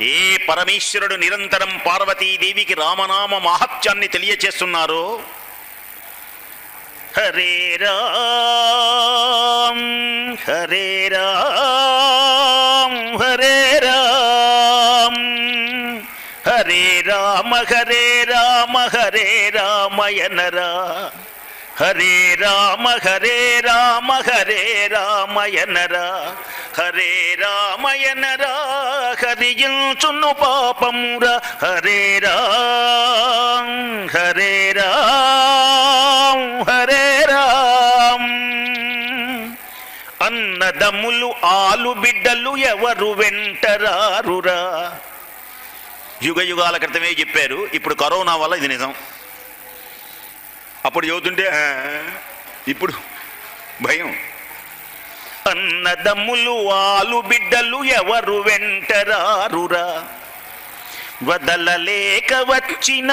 ఏ పరమేశ్వరుడు నిరంతరం పార్వతీదేవికి రామనామ మహత్యాన్ని తెలియచేస్తున్నారో? హరే రామ్ హరే రామ్ హరే రామ్ హరే రామ హరే రామ హరే రామయనరా హరే రామ హరే రామ హరే రామయనరా హరే రామయనరా హరియుచును పాపమురా. హరే రామ్ హరే రామ్ హరే రామ్. అన్నదమ్ములు ఆలు బిడ్డలు ఎవరు వెంటరారురా? యుగ యుగాల క్రితమే చెప్పారు. ఇప్పుడు కరోనా వల్ల ఇది నిజం. అప్పుడు చదువుతుంటే? ఇప్పుడు భయం. అన్నదమ్ములు ఆలు బిడ్డలు ఎవరు వెంటరారురా? వదలలేక వచ్చిన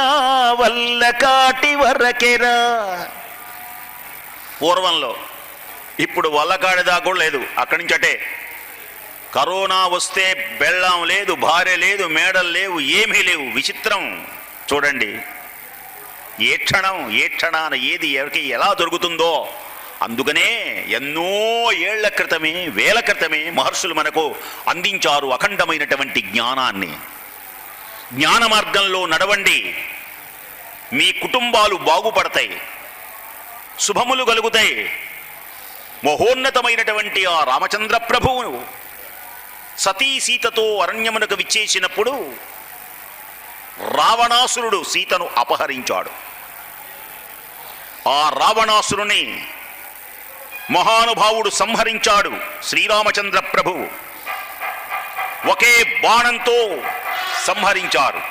వల్ల కాటి వరకెరా? పూర్వంలో ఇప్పుడు వల్లకాడి దాకా లేదు అక్కడి నుంచి అటే. కరోనా వస్తే బెళ్ళం లేదు భార్య లేదు మేడలు లేవు ఏమీ లేవు విచిత్రం. చూడండి. ఏ క్షణం ఏ క్షణాన ఏది ఎవరికి ఎలా దొరుకుతుందో అందుకనే ఎన్నో ఏళ్ళ క్రితమే వేల క్రితమే మహర్షులు మనకు అందించారు అఖండమైనటువంటి జ్ఞానాన్ని. జ్ఞాన మార్గంలో నడవండి. మీ కుటుంబాలు బాగుపడతాయి. శుభములు కలుగుతాయి. మహోన్నతమైనటువంటి ఆ రామచంద్ర ప్రభువును సతీ సీతతో అరణ్యమునకు విచ్చేసినప్పుడు రావణాసురుడు సీతను అపహరించాడు. ఆ రావణాసురుని మహానుభావుడు సంహరించాడు శ్రీరామచంద్ర ప్రభువు ఒకే బాణంతో సంహరించారు.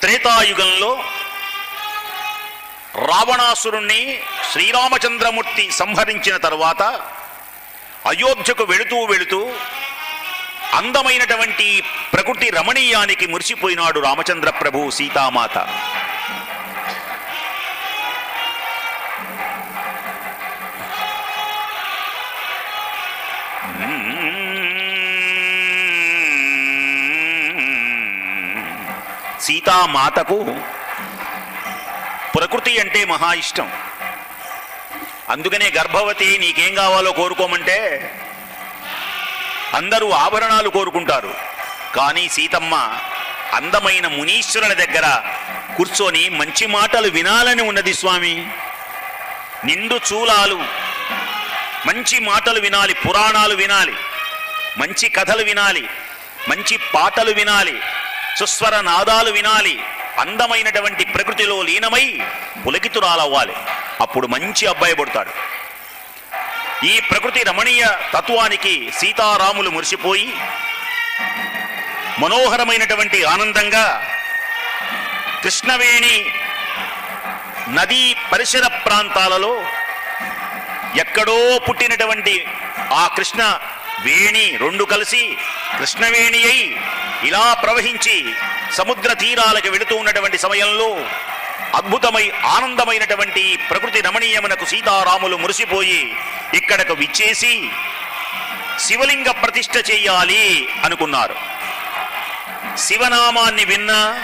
త్రేతాయుగంలో రావణాసురుణ్ణి శ్రీరామచంద్రమూర్తి సంహరించిన తర్వాత అయోధ్యకు వెళుతూ వెళుతూ అందమైనటువంటి ప్రకృతి రమణీయానికి మురిసిపోయినాడు రామచంద్ర ప్రభు సీతామాత. సీతామాతకు ప్రకృతి అంటే మహా ఇష్టం. అందుకనే గర్భవతి నీకేం కావాలో కోరుకోమంటే అందరూ ఆభరణాలు కోరుకుంటారు. కానీ సీతమ్మ అందమైన మునీశ్వరుల దగ్గర కూర్చొని మంచి మాటలు వినాలని ఉన్నది స్వామి. నిండు చూలాలు మంచి మాటలు వినాలి పురాణాలు వినాలి మంచి కథలు వినాలి మంచి పాటలు వినాలి సుస్వర నాదాలు వినాలి. అందమైనటువంటి ప్రకృతిలో లీనమై పులకితురాలవ్వాలి. అప్పుడు మంచి అబ్బాయి పడతాడు. ఈ ప్రకృతి రమణీయ తత్వానికి సీతారాములు మురిసిపోయి మనోహరమైనటువంటి ఆనందంగా కృష్ణవేణి నదీ పరిసర ప్రాంతాలలో ఎక్కడో పుట్టినటువంటి ఆ కృష్ణ వేణి రెండు కలిసి కృష్ణవేణి అయి ఇలా ప్రవహించి సముద్ర తీరాలకు వెళుతూ ఉన్నటువంటి సమయంలో అద్భుతమై ఆనందమైనటువంటి ప్రకృతి రమణీయమునకు సీతారాములు మురిసిపోయి ఇక్కడకు విచ్చేసి శివలింగ ప్రతిష్ఠ చేయాలి అనుకున్నారు. శివనామాన్ని విన్నా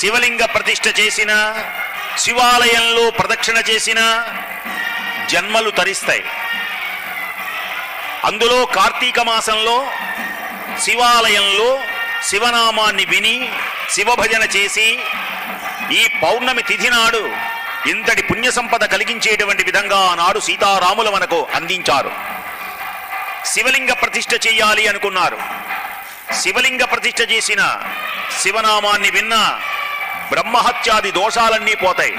శివలింగ ప్రతిష్ట చేసిన శివాలయంలో ప్రదక్షిణ చేసిన జన్మలు తరిస్తాయి. అందులో కార్తీక మాసంలో శివాలయంలో శివనామాన్ని విని శివభజన చేసి ఈ పౌర్ణమి తిథి నాడు ఇంతటి పుణ్య సంపద కలిగించేటువంటి విధంగా ఆనాడు సీతారాములు మనకు అందించారు. శివలింగ ప్రతిష్ఠ చేయాలి అనుకున్నారు. శివలింగ ప్రతిష్ఠ చేసిన శివనామాన్ని విన్న బ్రహ్మహత్యాది దోషాలన్నీ పోతాయి.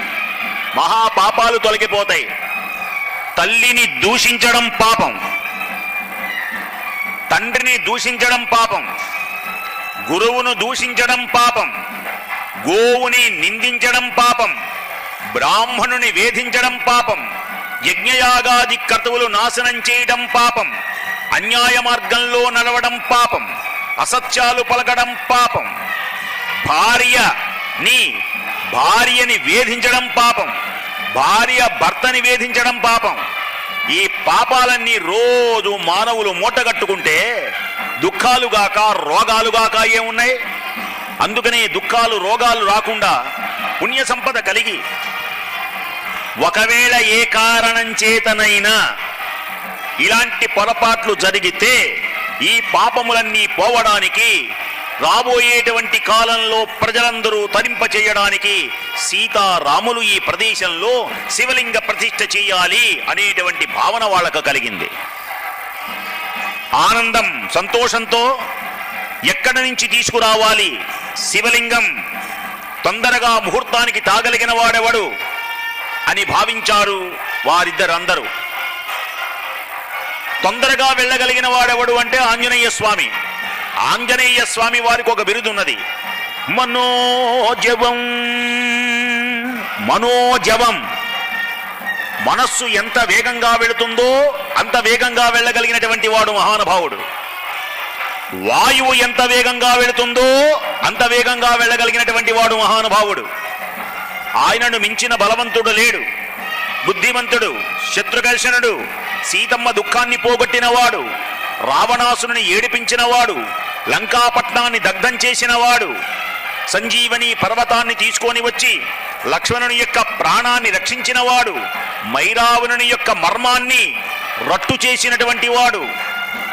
మహాపాపాలు తొలగిపోతాయి. తల్లిని దూషించడం పాపం. తండ్రిని దూషించడం పాపం. గురువును దూషించడం పాపం. గోవుని నిందించడం పాపం. బ్రాహ్మణుని వేధించడం పాపం. యజ్ఞయాగాది కర్తవులు నాశనం చేయడం పాపం. అన్యాయ మార్గంలో నడవడం పాపం. అసత్యాలు పలకడం పాపం. భార్య నీ భార్యని వేధించడం పాపం. భార్య భర్తని వేధించడం పాపం. ఈ పాపాలన్నీ రోజు మానవులు మూటగట్టుకుంటే దుఃఖాలుగాక రోగాలుగాక ఏమున్నాయి? అందుకనే దుఃఖాలు రోగాలు రాకుండా పుణ్య సంపద కలిగి ఒకవేళ ఏ కారణం చేతనైనా ఇలాంటి పొరపాట్లు జరిగితే ఈ పాపములన్నీ పోవడానికి రాబోయేటువంటి కాలంలో ప్రజలందరూ తరింప చేయడానికి సీతారాములు ఈ ప్రదేశంలో శివలింగ ప్రతిష్ఠ చేయాలి అనేటువంటి భావన వాళ్ళకు కలిగింది. ఆనందం సంతోషంతో ఎక్కడి నుంచి తీసుకురావాలి? శివలింగం తొందరగా ముహూర్తానికి తాగలిగిన వాడెవడు అని భావించారు వారిద్దరందరూ. తొందరగా వెళ్ళగలిగిన వాడెవడు అంటే ఆంజనేయ స్వామి. ఆంజనేయ స్వామి వారికి ఒక బిరుదున్నది మనోజవం మనోజవం. మనస్సు ఎంత వేగంగా వెళుతుందో అంత వేగంగా వెళ్ళగలిగినటువంటి వాడు మహానుభావుడు. వాయువు ఎంత వేగంగా వెళుతుందో అంత వేగంగా వెళ్ళగలిగినటువంటి వాడు మహానుభావుడు. ఆయనను మించిన బలవంతుడు లేడు. బుద్ధిమంతుడు శత్రుఘర్షణుడు సీతమ్మ దుఃఖాన్ని పోగొట్టినవాడు రావణాసుని ఏడిపించినవాడు లంకాపట్నాన్ని దగ్ధం చేసినవాడు సంజీవని పర్వతాన్ని తీసుకొని వచ్చి లక్ష్మణుని యొక్క ప్రాణాన్ని రక్షించినవాడు మైరావణుని యొక్క మర్మాన్ని రట్టు చేసినటువంటి వాడు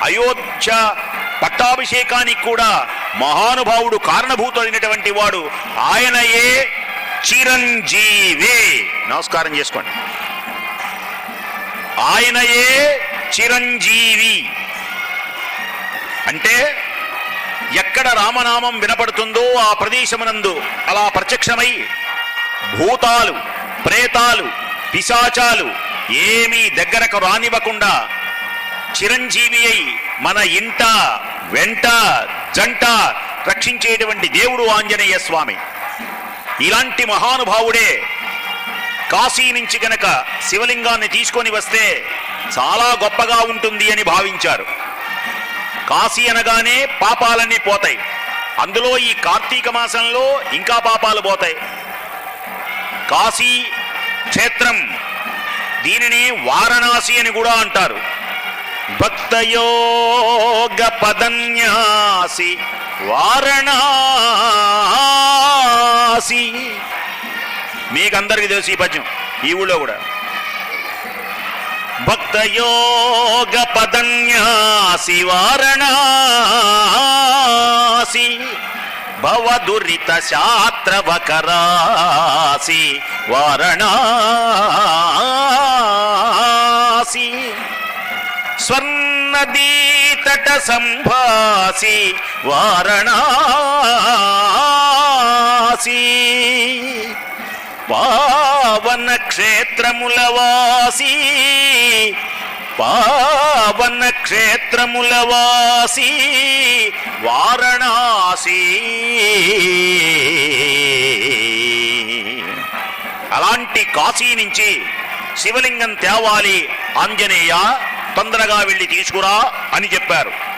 అయోధ్య పట్టాభిషేకానికి కూడా మహానుభావుడు కారణభూతుడైనటువంటి వాడు ఆయనయే చిరంజీవి. నమస్కారం చేసుకోండి. ఆయనయే చిరంజీవి. అంటే ఎక్కడ రామనామం వినపడుతుందో ఆ ప్రదేశమునందు అలా ప్రత్యక్షమై భూతాలు ప్రేతాలు పిశాచాలు ఏమీ దగ్గరకు రానివ్వకుండా చిరంజీవి అయి మన ఇంట వెంట జంట రక్షించేటువంటి దేవుడు ఆంజనేయ స్వామి. ఇలాంటి మహానుభావుడే కాశీ నుంచి గనక శివలింగాన్ని తీసుకొని వస్తే చాలా గొప్పగా ఉంటుంది అని భావించారు. కాశీ అనగానే పాపాలన్నీ పోతాయి. అందులో ఈ కార్తీక మాసంలో ఇంకా పాపాలు పోతాయి. కాశీ క్షేత్రం. దీనిని వారణాసి అని కూడా అంటారు. భక్తయోగ పదన్యాసి వారణాసి. మీకందరికీ తెలుసు ఈ పద్యం ఈ ఊళ్ళో కూడా. భక్తయోగ పదన్యాసి వారణాసి. భవదురిత శాత్రవకరాసి వారణాసి స్వర్ణదీతట సంభాసి వారణాసి పావన క్షేత్రములవాసి పావన క్షేత్రముల వాసి వారణాసి. అలాంటి కాశీ నుంచి శివలింగం తేవాలి ఆంజనేయ తొందరగా వెళ్ళి తీసుకురా అని చెప్పారు.